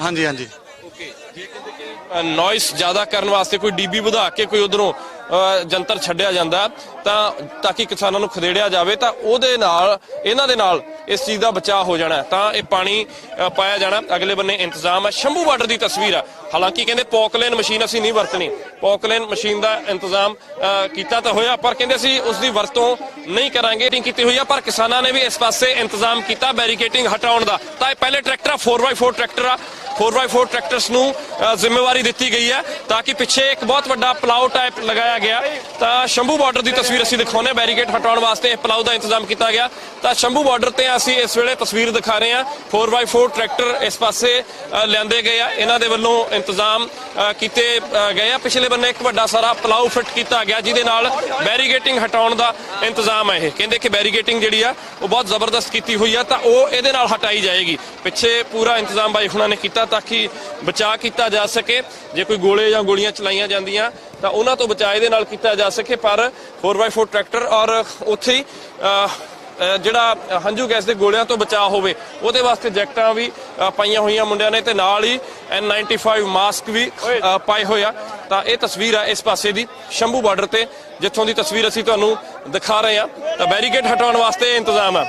ਹਾਂਜੀ ਹਾਂਜੀ। ਨੋਇਸ ਜ਼ਿਆਦਾ ਕਰਨ ਵਾਸਤੇ ਕੋਈ ਡੀਬੀ ਵਧਾ ਕੇ ਕੋਈ ਉਧਰੋਂ ਜੰਤਰ ਛੱਡਿਆ ਜਾਂਦਾ। ਤਾਂ ਤਾਂ ਕਿ ਕਿਸਾਨਾਂ ਨੂੰ ਖਦੇੜਿਆ ਜਾਵੇ ਤਾਂ ਉਹਦੇ ਨਾਲ, ਇਹਨਾਂ ਦੇ ਨਾਲ ਇਸ ਚੀਜ਼ ਦਾ ਬਚਾਅ ਹੋ ਜਾਣਾ ਤਾਂ ਇਹ ਪਾਣੀ ਪਾਇਆ ਜਾਣਾ। ਅਗਲੇ ਬੰਨੇ ਇੰਤਜ਼ਾਮ ਹੈ। ਸ਼ੰਭੂ ਬਾਰਡਰ ਦੀ ਤਸਵੀਰ ਆ ਹਾਲਾਂਕਿ ਕਹਿੰਦੇ ਪੌਕਲੇਨ ਮਸ਼ੀਨ ਅਸੀਂ ਨਹੀਂ ਵਰਤਣੀ। ਪੌਕਲੇਨ ਮਸ਼ੀਨ ਦਾ ਇੰਤਜ਼ਾਮ ਕੀਤਾ ਤਾਂ ਹੋਇਆ, ਪਰ ਕਹਿੰਦੇ ਅਸੀਂ ਉਸ ਦੀ ਵਰਤੋਂ ਨਹੀਂ ਕਰਾਂਗੇ। ਨਹੀਂ ਕੀਤੀ ਹੋਈ ਆ ਪਰ ਕਿਸਾਨਾਂ ਨੇ ਵੀ ਇਸ ਪਾਸੇ ਇੰਤਜ਼ਾਮ ਕੀਤਾ ਬੈਰੀਕੇਟਿੰਗ ਹਟਾਉਣ ਦਾ। ਤਾਂ ਇਹ ਪਹਿਲੇ ਟਰੈਕਟਰ ਆ 4x4 ਟਰੈਕਟਰ ਆ। 4x4 ਟਰੈਕਟਰਸ ਨੂੰ ਜ਼ਿੰਮੇਵਾਰੀ ਦਿੱਤੀ ਗਈ ਹੈ ਤਾਂ ਕਿ ਪਿੱਛੇ ਇੱਕ ਬਹੁਤ ਵੱਡਾ ਪਲਾਉ ਟਾਈਪ ਲਗਾਇਆ ਗਿਆ। ਤਾਂ ਸ਼ੰਭੂ ਬਾਰਡਰ ਦੀ ਤਸਵੀਰ ਅਸੀਂ ਦਿਖਾਉਂਦੇ ਹਾਂ। ਬੈਰੀਕੇਡ ਹਟਾਉਣ ਵਾਸਤੇ ਇਹ ਪਲਾਉ ਦਾ ਇੰਤਜ਼ਾਮ ਕੀਤਾ ਗਿਆ। ਤਾਂ ਸ਼ੰਭੂ ਬਾਰਡਰ ਤੇ ਅਸੀਂ ਇਸ ਵੇਲੇ ਤਸਵੀਰ ਦਿਖਾ ਰਹੇ ਹਾਂ। 4x4 ਟਰੈਕਟਰ ਇਸ ਪਾਸੇ ਲਿਆਂਦੇ ਗਏ ਆ। ਇਹਨਾਂ ਦੇ ਵੱਲੋਂ ਇੰਤਜ਼ਾਮ ਕੀਤੇ ਗਏ ਆ। ਪਿਛਲੇ ਬੰਨੇ ਇੱਕ ਵੱਡਾ ਸਾਰਾ ਪਲਾਉ ਫਿੱਟ ਕੀਤਾ ਗਿਆ, ਜਿਹਦੇ ਨਾਲ ਬੈਰੀਗੇਟਿੰਗ ਹਟਾਉਣ ਦਾ ਇੰਤਜ਼ਾਮ ਹੈ ਇਹ। ਕਹਿੰਦੇ ਕਿ ਬੈਰੀਗੇਟਿੰਗ ਜਿਹੜੀ ਆ, ਉਹ ਬਹੁਤ ਜ਼ਬਰਦਸਤ ਕੀਤੀ ਹੋਈ ਆ। ਤਾਂ ਉਹ ਇਹਦੇ ਨਾਲ ਹਟਾਈ ਜਾਏਗੀ। ਪਿੱਛੇ ਪੂਰਾ ਇੰਤਜ਼ਾਮ ਬਾਈ ਹੁਣਾਂ ਨੇ ਕੀਤਾ ਤਾਂ ਕਿ ਬਚਾਅ ਕੀਤਾ ਜਾ ਸਕੇ। ਜੇ ਕੋਈ ਗੋਲੇ ਜਾਂ ਗੋਲੀਆਂ ਚਲਾਈਆਂ ਜਾਂਦੀਆਂ ਤਾਂ ਉਹਨਾਂ ਤੋਂ ਬਚਾਅ ਇਹਦੇ ਨਾਲ ਕੀਤਾ ਜਾ ਸਕੇ ਪਰ 4x4 ਟਰੈਕਟਰ ਔਰ ਉੱਥੇ ਹੀ ਜਿਹੜਾ ਹੰਝੂ ਗੈਸ ਦੇ ਗੋਲਿਆਂ ਤੋਂ ਬਚਾਅ ਹੋਵੇ ਉਹਦੇ ਵਾਸਤੇ ਜੈਕਟਾਂ ਵੀ ਪਾਈਆਂ ਹੋਈਆਂ ਮੁੰਡਿਆਂ ਨੇ ਤੇ ਨਾਲ ਹੀ N95 ਮਾਸਕ ਵੀ ਪਾਏ ਹੋਏ ਆ। ਤਾਂ ਇਹ ਤਸਵੀਰ ਆ ਇਸ ਪਾਸੇ ਦੀ ਸ਼ੰਭੂ ਬਾਰਡਰ ਤੇ ਜਿੱਥੋਂ ਦੀ ਤਸਵੀਰ ਅਸੀਂ ਤੁਹਾਨੂੰ ਦਿਖਾ ਰਹੇ ਆ ਤਾਂ ਬੈਰੀਕੇਡ ਹਟਾਉਣ ਵਾਸਤੇ ਇੰਤਜ਼ਾਮ ਆ।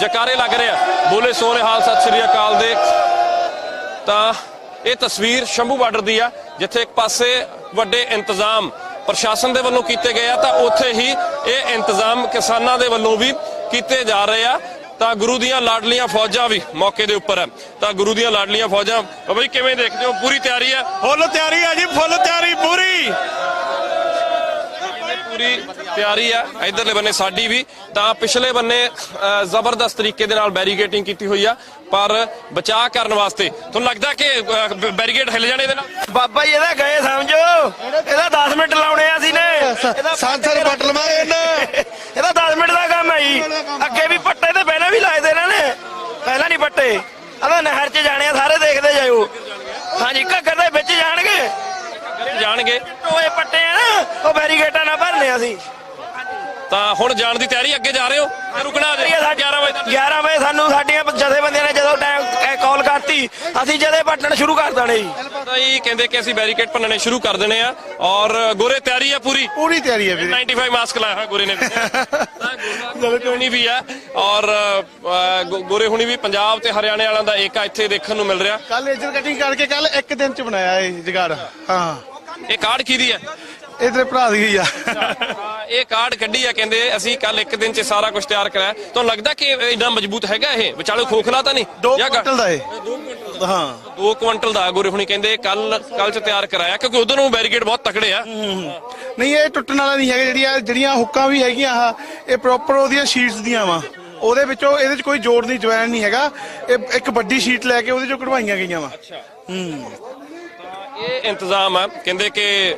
ਜਕਾਰੇ ਲੱਗ ਰਹੇ ਆ। ਬੋਲੇ ਸੋਹਣੇ ਹਾਲ ਸਤਿ ਸ੍ਰੀ ਅਕਾਲ ਦੇ। ਤਾਂ ਇਹ ਤਸਵੀਰ ਸ਼ੰਭੂ ਬਾਰਡਰ ਦੀ ਆ ਜਿੱਥੇ ਇੱਕ ਪਾਸੇ ਵੱਡੇ ਇੰਤਜ਼ਾਮ ਪ੍ਰਸ਼ਾਸਨ ਦੇ ਵੱਲੋਂ ਕੀਤੇ ਗਏ ਆ ਤਾਂ ਉੱਥੇ ਹੀ ਇਹ ਇੰਤਜ਼ਾਮ ਕਿਸਾਨਾਂ ਦੇ ਵੱਲੋਂ ਵੀ ਕੀਤੇ ਜਾ ਰਹੇ ਆ। ਤਾਂ ਗੁਰੂ ਦੀਆਂ ਲਾਡਲੀਆਂ ਫੌਜਾਂ ਵੀ ਮੌਕੇ ਦੇ ਉੱਪਰ ਹੈ ਤਾਂ ਗੁਰੂ ਦੀਆਂ ਲਾਡਲੀਆਂ ਫੌਜਾਂ ਬਈ ਕਿਵੇਂ ਦੇਖਦੇ ਹੋ? ਪੂਰੀ ਤਿਆਰੀ ਆ? ਫੁੱਲ ਤਿਆਰੀ ਆ ਜੀ ਫੁੱਲ ਤਿਆਰੀ ਪੂਰੀ। ਪੂਰੀ ਤਿਆਰੀ ਆ। ਇਧਰਲੇ ਬੰਨੇ ਸਾਡੀ ਵੀ। ਤਾਂ ਪਿਛਲੇ ਬੰਨੇ ਜ਼ਬਰਦਸਤ ਤਰੀਕੇ ਦੇ ਨਾਲ ਬੈਰੀਕੇਟਿੰਗ ਕੀਤੀ ਹੋਈ ਆ। ਪਰ ਬਚਾਅ ਕਰਨ ਵਾਸਤੇ। ਤੁਹਾਨੂੰ ਲੱਗਦਾ ਕਿ ਬੈਰੀਕੇਡ ਹਿੱਲ ਜਾਣੇ ਇਹਦੇ ਨਾਲ? ਬਾਬਾ ਜੀ ਇਹਦਾ ਗਏ ਸਮਝੋ। ਇਹਦਾ 10 ਮਿੰਟ ਲਾਉਣੇ ਆ ਸੀ ਨੇ। ਇਹਦਾ ਸਾਂਸਰ ਪੱਟ ਲਵਾਂਗੇ ਇਹਨੇ ਇਹਦਾ। 10 ਮਿੰਟ ਦਾ ਕੰਮ ਹੈ ਜੀ। ਅੱਗੇ ਵੀ ਪੱਟੇ ਤੇ ਪਹਿਲਾਂ ਵੀ ਲਾਏ ਦੇ ਇਹਨਾਂ ਨੇ। ਪਹਿਲਾਂ ਨਹੀਂ ਪੱਟੇ। ਆਹ ਨਹਿਰ 'ਚ ਜਾਣੇ ਆ ਸਾਰੇ ਦੇਖਦੇ ਜਾਇਓ। ਹਾਂਜੀ ਘੱਗਰ ਦੇ ਵਿੱਚ ਜਾਣਗੇ। ਜਾਣਗੇ। ਟੋਏ ਪੱਟੇ ਆ ਨਾ ਉਹ ਬੈਰੀਗੇਟਾਂ ਨਾਲ ਭਰਨੇ ਆ ਅਸੀਂ। ਤਾਂ ਹੁਣ ਜਾਣ ਦੀ ਤਿਆਰੀ ਅੱਗੇ ਜਾ ਰਹੇ ਹੋ? ਰੁਕਣਾ ਜੇ। ਅਸੀਂ ਜਦੇ ਪੱਟਣ ਸ਼ੁਰੂ ਕਰ ਦੇਣੇ ਜੀ। ਤਾਂ ਇਹ ਕਹਿੰਦੇ ਕਿ ਅਸੀਂ ਬੈਰੀਕੇਡ ਭੰਨਣੇ ਸ਼ੁਰੂ ਕਰ ਦੇਣੇ ਆ ਔਰ ਗੋਰੇ ਤਿਆਰੀ ਆ ਪੂਰੀ? ਪੂਰੀ ਤਿਆਰੀ ਹੈ ਵੀਰੇ। 95 ਮਾਸਕ ਲਾਇਆ ਹੋਇਆ ਗੋਰੇ ਨੇ ਵੀ। ਤਾਂ ਗੋਰਾ ਨਹੀਂ ਵੀ ਆ ਔਰ ਅ, ਗੋ- ਗੋਰੇ ਹੁਣੀ ਵੀ ਪੰਜਾਬ ਤੇ ਹਰਿਆਣੇ ਵਾਲਿਆਂ ਦਾ ਏਕਾ ਇੱਥੇ ਦੇਖਣ ਨੂੰ ਮਿਲ ਰਿਹਾ। ਕੱਲ ਲੇਜ਼ਰ ਕਟਿੰਗ ਕਰਕੇ ਕੱਲ ਇੱਕ ਦਿਨ ਚ ਬਣਾਇਆ ਇਹ ਜਗਾੜ। ਹਾਂ। ਇਹ ਕਾਰਡ ਕਿਹਦੀ ਹੈ ਇਹ ਤੇਰੇ ਭਰਾ ਦੀ ਗਈ ਆ। ਹਾਂ, ਇਹ ਕਾਰਡ ਕੱਢੀ ਆ ਕਹਿੰਦੇ ਅਸੀਂ ਕੱਲ ਇੱਕ ਦਿਨ 'ਚ ਸਾਰਾ ਕੁਝ ਤਿਆਰ ਕਰਾਇਆ। ਤੁਹਾਨੂੰ ਲੱਗਦਾ ਕਿ ਇਹ ਇੰਨਾ ਮਜ਼ਬੂਤ ਹੈਗਾ ਇਹ? ਵਿਚਾਲੇ ਖੋਖਲਾ ਤਾਂ ਨਹੀਂ? 2 ਜਾਂ ਗ- ਕੁਇੰਟਲ ਦਾ ਇਹ। ਹਾਂ। ਦੋ ਕੁਇੰਟਲ ਦਾ ਗੋਰੇ ਹੁਣੀ ਕਹਿੰਦੇ ਕੱਲ ਕੱਲ 'ਚ ਤਿਆਰ ਕਰਾਇਆ ਕਿਉਂਕਿ ਉਧਰ ਨੂੰ ਬੈਰੀਕੇਡ ਬਹੁਤ ਤਕੜੇ ਆ। ਨਹੀਂ ਇਹ ਟੁੱਟਣ ਵਾਲਾ ਨਹੀਂ ਹੈਗਾ ਜਿਹੜੀਆਂ ਜਿਹੜੀਆਂ ਹੁੱਕਾਂ ਵੀ ਹੈਗੀਆਂ ਆ ਇਹ ਪ੍ਰੋਪਰ ਉਹਦੀਆਂ ਸ਼ੀਟਸ ਦੀਆਂ ਵਾ। ਉਹਦੇ ਵਿੱਚੋਂ ਇਹਦੇ ਚ ਕੋਈ ਜੋੜ ਨਹੀਂ ਜੁਆਇਨ ਨਹੀਂ ਹੈਗਾ। ਇਹ ਇੱਕ ਵੱਡੀ ਸ਼ੀਟ ਲੈ ਕੇ ਉਹਦੇ ਚੋਂ ਕਢਵਾਈਆਂ ਗਈਆਂ ਵਾ। ਇਹ ਇੰਤਜ਼ਾਮ ਆ। ਕਹਿੰਦੇ ਕਿ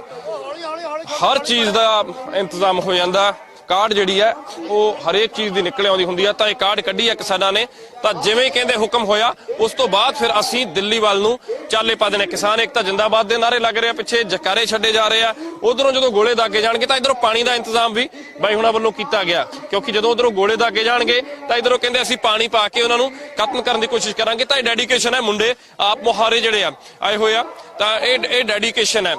ਹਰ ਚੀਜ਼ ਦਾ ਇੰਤਜ਼ਾਮ ਹੋ ਜਾਂਦਾ। ਕਾਰਡ ਜਿਹੜੀ ਹੈ, ਉਹ ਹਰੇਕ ਚੀਜ਼ ਦੀ ਨਿਕਲ ਆਉਂਦੀ ਹੁੰਦੀ ਆ ਤਾਂ ਇਹ ਕਾਰਡ ਕੱਢੀ ਹੈ ਕਿਸਾਨਾਂ ਨੇ। ਤਾਂ ਜਿਵੇਂ ਕਹਿੰਦੇ ਹੁਕਮ ਹੋਇਆ, ਉਸ ਤੋਂ ਬਾਅਦ ਫਿਰ ਅਸੀਂ ਦਿੱਲੀ ਵੱਲ ਨੂੰ ਚਾਲੇ ਪਾ ਦੇਣੇ। ਕਿਸਾਨ ਇੱਕ ਤਾਂ ਜਿੰਦਾਬਾਦ ਦੇ ਨਾਰੇ ਲੱਗ ਰਹੇ ਆ ਪਿੱਛੇ ਜਕਾਰੇ ਛੱਡੇ ਜਾ ਰਹੇ ਆ। ਉਧਰੋਂ ਜਦੋਂ ਗੋਲੇ ਦਾਗੇ ਜਾਣਗੇ, ਤਾਂ ਇਧਰੋਂ ਪਾਣੀ ਦਾ ਇੰਤਜ਼ਾਮ ਵੀ ਬਾਈ ਹੁਣਾਂ ਵੱਲੋਂ ਕੀਤਾ ਗਿਆ। ਕਿਉਂਕਿ ਜਦੋਂ ਉਧਰੋਂ ਗੋਲੇ ਦਾਗੇ ਜਾਣਗੇ, ਤਾਂ ਇਧਰੋਂ ਕਹਿੰਦੇ ਅਸੀਂ ਪਾਣੀ ਪਾ ਕੇ ਉਹਨਾਂ ਨੂੰ ਖਤਮ ਕਰਨ ਦੀ ਕੋਸ਼ਿਸ਼ ਕਰਾਂਗੇ। ਤਾਂ ਇਹ ਡੈਡੀਕੇਸ਼ਨ ਹੈ ਮੁੰਡੇ, ਆਪ ਮੁਹਾਰੇ ਜਿਹੜੇ ਆ, ਆਏ ਹੋਏ ਆ। ਤਾਂ ਇਹ ਇਹ ਡੈਡੀਕੇਸ਼ਨ ਹੈ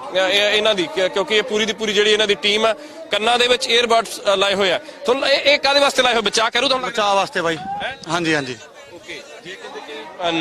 ਇਹਨਾਂ ਦੀ ਕਿਉਂਕਿ ਇਹ ਪੂਰੀ ਦੀ ਪੂਰੀ ਜਿਹੜੀ ਇਹਨਾਂ ਦੀ ਟੀਮ ਹੈ ਕੰਨਾਂ ਦੇ ਵਿੱਚ 에ਅਰਬਡਸ ਲਾਏ ਹੋਏ ਆ। ਤੁਹਾਨੂੰ ਇਹ ਇਹ ਕਾਦੇ ਵਾਸਤੇ ਲਾਏ ਹੋਏ? ਬਚਾ ਕਰੂ ਤੁਹਾਨੂੰ? ਚਾਹ ਵਾਸਤੇ ਬਾਈ। ਹਾਂਜੀ ਹਾਂਜੀ। ਓਕੇ ਜੇ ਕਹਿੰਦੇ ਕਿ